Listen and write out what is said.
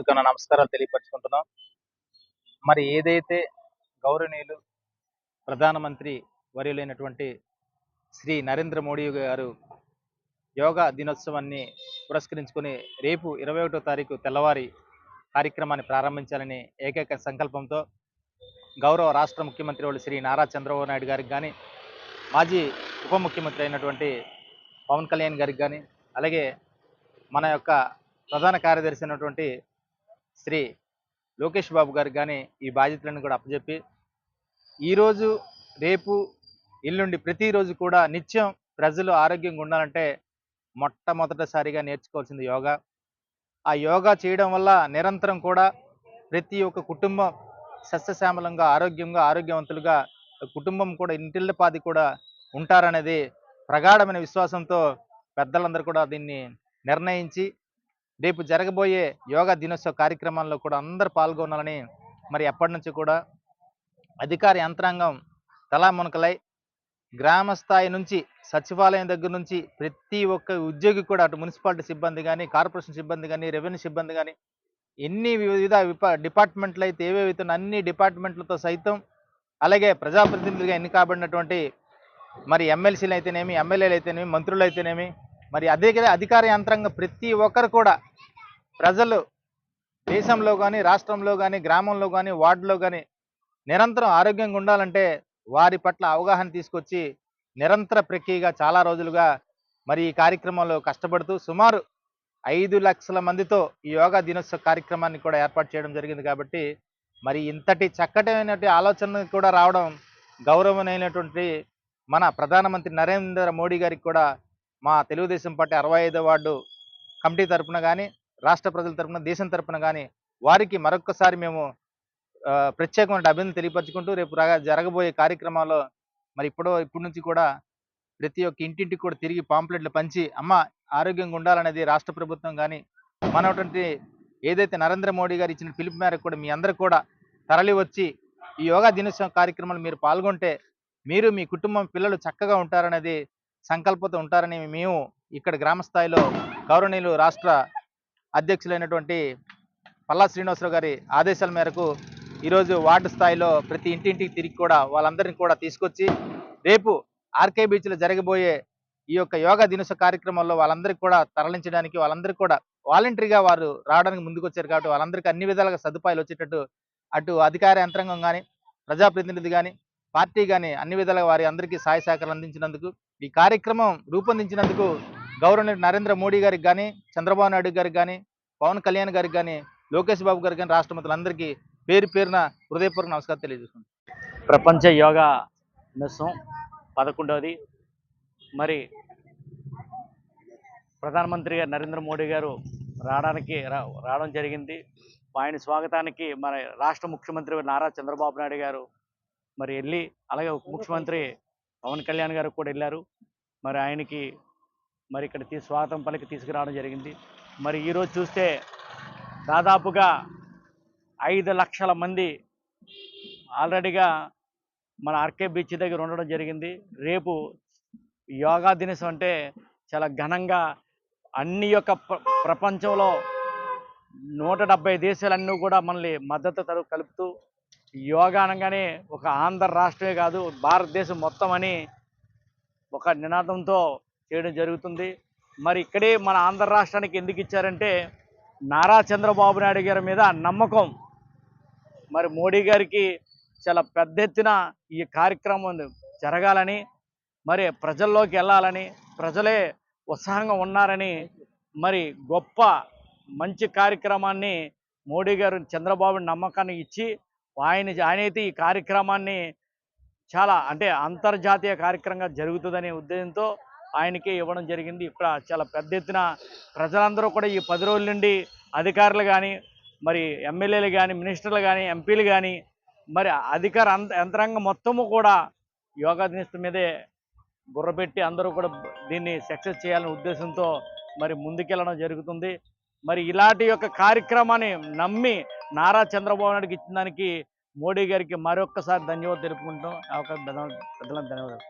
హృదయపూర్వక నమస్కారాలు తెలియపరచుకుంటున్నాం. మరి ఏదైతే గౌరవనీయులు ప్రధానమంత్రి వర్యులైనటువంటి శ్రీ నరేంద్ర మోడీ గారు యోగా దినోత్సవాన్ని పురస్కరించుకొని రేపు ఇరవై ఒకటో తారీఖు తెల్లవారి కార్యక్రమాన్ని ప్రారంభించాలని ఏకైక సంకల్పంతో గౌరవ రాష్ట్ర ముఖ్యమంత్రి వాళ్ళు శ్రీ నారా చంద్రబాబు నాయుడు గారికి కానీ మాజీ ఉప ముఖ్యమంత్రి అయినటువంటి పవన్ కళ్యాణ్ గారికి కానీ అలాగే మన యొక్క ప్రధాన కార్యదర్శి అయినటువంటి శ్రీ లోకేష్ బాబు గారికి కానీ ఈ బాధ్యతలను కూడా అప్పచెప్పి ఈరోజు రేపు ఎల్లుండి ప్రతిరోజు కూడా నిత్యం ప్రజలు ఆరోగ్యంగా ఉండాలంటే మొట్టమొదటిసారిగా నేర్చుకోవాల్సింది యోగా. ఆ యోగా చేయడం వల్ల నిరంతరం కూడా ప్రతి ఒక్క కుటుంబం సస్యశ్యామలంగా ఆరోగ్యంగా ఆరోగ్యవంతులుగా కుటుంబం కూడా ఇంటిల్లపాది కూడా ఉంటారనేది ప్రగాఢమైన విశ్వాసంతో పెద్దలందరూ కూడా దీన్ని నిర్ణయించి రేపు జరగబోయే యోగా దినోత్సవ కార్యక్రమాల్లో కూడా అందరు పాల్గొనాలని మరి ఎప్పటి నుంచి కూడా అధికార యంత్రాంగం తలామునకలై గ్రామ స్థాయి నుంచి సచివాలయం దగ్గర నుంచి ప్రతి ఒక్క ఉద్యోగి కూడా అటు మున్సిపాలిటీ సిబ్బంది కానీ కార్పొరేషన్ సిబ్బంది కానీ రెవెన్యూ సిబ్బంది కానీ ఎన్ని వివిధ డిపార్ట్మెంట్లు అయితే ఏవేవైతే అన్ని డిపార్ట్మెంట్లతో సైతం అలాగే ప్రజాప్రతినిధులుగా ఎన్ని కాబడినటువంటి మరి ఎమ్మెల్సీలు అయితేనేమి ఎమ్మెల్యేలు అయితేనేమి మంత్రులు అయితేనేమి మరి అదే అధికార యంత్రాంగం ప్రతి ఒక్కరు కూడా ప్రజలు దేశంలో కానీ రాష్ట్రంలో కానీ గ్రామంలో కానీ వార్డులో కానీ నిరంతరం ఆరోగ్యంగా ఉండాలంటే వారి పట్ల అవగాహన తీసుకొచ్చి నిరంతర ప్రక్రియగా చాలా రోజులుగా మరి ఈ కార్యక్రమంలో కష్టపడుతూ సుమారు ఐదు లక్షల మందితో ఈ యోగా దినోత్సవ కార్యక్రమాన్ని కూడా ఏర్పాటు చేయడం జరిగింది కాబట్టి మరి ఇంతటి చక్కటైనటువంటి ఆలోచన కూడా రావడం గౌరవమైనటువంటి మన ప్రధానమంత్రి నరేంద్ర మోడీ గారికి కూడా మా తెలుగుదేశం పార్టీ అరవై ఐదో వార్డు కమిటీ తరపున కానీ రాష్ట్ర ప్రజల తరపున దేశం తరపున కానీ వారికి మరొకసారి మేము ఆ, ప్రత్యేకమైన అభినందన తెలియపరచుకుంటూ రేపు జరగబోయే కార్యక్రమాల్లో మరి ఇప్పుడు ఇప్పటి నుంచి కూడా ప్రతి ఒక్క ఇంటింటికి కూడా తిరిగి పాంప్లెట్లు పంచి అమ్మ ఆరోగ్యంగా ఉండాలనేది రాష్ట్ర ప్రభుత్వం కానీ మనటువంటి ఏదైతే నరేంద్ర మోడీ గారు ఇచ్చిన పిలుపు మేరకు కూడా మీ అందరూ కూడా తరలి వచ్చి ఈ యోగా దినోత్సవం కార్యక్రమంలో మీరు పాల్గొంటే మీరు మీ కుటుంబం పిల్లలు చక్కగా ఉంటారనేది సంకల్పంతో ఉంటారని మేము ఇక్కడ గ్రామ స్థాయిలో గౌరవనీయులు రాష్ట్ర అధ్యక్షులైనటువంటి పల్లా శ్రీనివాసరావు గారి ఆదేశాల మేరకు ఈరోజు వార్డు స్థాయిలో ప్రతి ఇంటింటికి తిరిగి కూడా వాళ్ళందరినీ కూడా తీసుకొచ్చి రేపు ఆర్కే బీచ్లో జరగబోయే ఈ యొక్క యోగా దినోత్సవ కార్యక్రమంలో వాళ్ళందరికీ కూడా తరలించడానికి వాళ్ళందరికీ కూడా వాలంటరీగా వారు రావడానికి ముందుకొచ్చారు కాబట్టి వాళ్ళందరికీ అన్ని విధాలుగా సదుపాయాలు వచ్చేటట్టు అటు అధికార యంత్రాంగం కానీ ప్రజాప్రతినిధి కానీ పార్టీ కానీ అన్ని విధాలుగా వారి అందరికీ సహాయ సహకారాలు అందించినందుకు ఈ కార్యక్రమం రూపొందించినందుకు గౌరవ నరేంద్ర మోడీ గారికి కానీ చంద్రబాబు నాయుడు గారికి కానీ పవన్ కళ్యాణ్ గారికి కానీ లోకేష్ బాబు గారికి కానీ రాష్ట్ర మంత్రులందరికీ పేరు పేరున హృదయపూర్వక నమస్కారం తెలియజేస్తున్నాను ప్రపంచ యోగా దినోత్సవం పదకొండవది. మరి ప్రధానమంత్రి గారు నరేంద్ర మోడీ గారు రావడానికి రా- రావడం జరిగింది. ఆయన స్వాగతానికి మన రాష్ట్ర ముఖ్యమంత్రి నారా చంద్రబాబు నాయుడు గారు మరి వెళ్ళి అలాగే ముఖ్యమంత్రి పవన్ కళ్యాణ్ గారు కూడా వెళ్ళారు. మరి ఆయనకి మరి ఇక్కడ తీ స్వాగతం పలికి తీసుకురావడం జరిగింది. మరి ఈరోజు చూస్తే దాదాపుగా ఐదు లక్షల మంది ఆల్రెడీగా మన ఆర్కే బీచ్ దగ్గర ఉండడం జరిగింది. రేపు యోగా దినసం అంటే చాలా ఘనంగా అన్ని యొక్క ప్ర- ప్రపంచంలో నూట డెబ్బై దేశాలన్నీ కూడా మనల్ని మద్దతు తరు కలుపుతూ యోగా అనగానే ఒక ఆంధ్ర రాష్ట్రమే కాదు భారతదేశం మొత్తం అని ఒక నినాదంతో చేయడం జరుగుతుంది. మరి ఇక్కడే మన ఆంధ్ర రాష్ట్రానికి ఎందుకు ఇచ్చారంటే నారా చంద్రబాబు నాయుడు గారి మీద నమ్మకం. మరి మోడీ గారికి చాలా పెద్ద ఎత్తున ఈ కార్యక్రమం జరగాలని మరి ప్రజల్లోకి వెళ్ళాలని ప్రజలే ఉత్సాహంగా ఉన్నారని మరి గొప్ప మంచి కార్యక్రమాన్ని మోడీ గారు చంద్రబాబు నమ్మకాన్ని ఇచ్చి ఆయన ఆయనైతే ఈ కార్యక్రమాన్ని చాలా అంటే అంతర్జాతీయ కార్యక్రమంగా జరుగుతుందనే ఉద్దేశంతో ఆయనకి ఇవ్వడం జరిగింది. ఇక్కడ చాలా పెద్ద ఎత్తున ప్రజలందరూ కూడా ఈ పది రోజుల నుండి అధికారులు కానీ మరి ఎమ్మెల్యేలు కానీ మినిస్టర్లు కానీ ఎంపీలు కానీ మరి అధికార అంత యంత్రాంగం మొత్తము కూడా యోగా దినోత్సవం మీదే బుర్రపెట్టి అందరూ కూడా దీన్ని సక్సెస్ చేయాలనే ఉద్దేశంతో మరి ముందుకెళ్ళడం జరుగుతుంది. మరి ఇలాంటి యొక్క కార్యక్రమాన్ని నమ్మి నారా చంద్రబాబు నాయుడుకి ఇచ్చిన దానికి మోడీ గారికి మరొక్కసారి ధన్యవాదాలు తెలుపుకుంటాం అవకాశం పెద్దలకు ధన్యవాదాలు.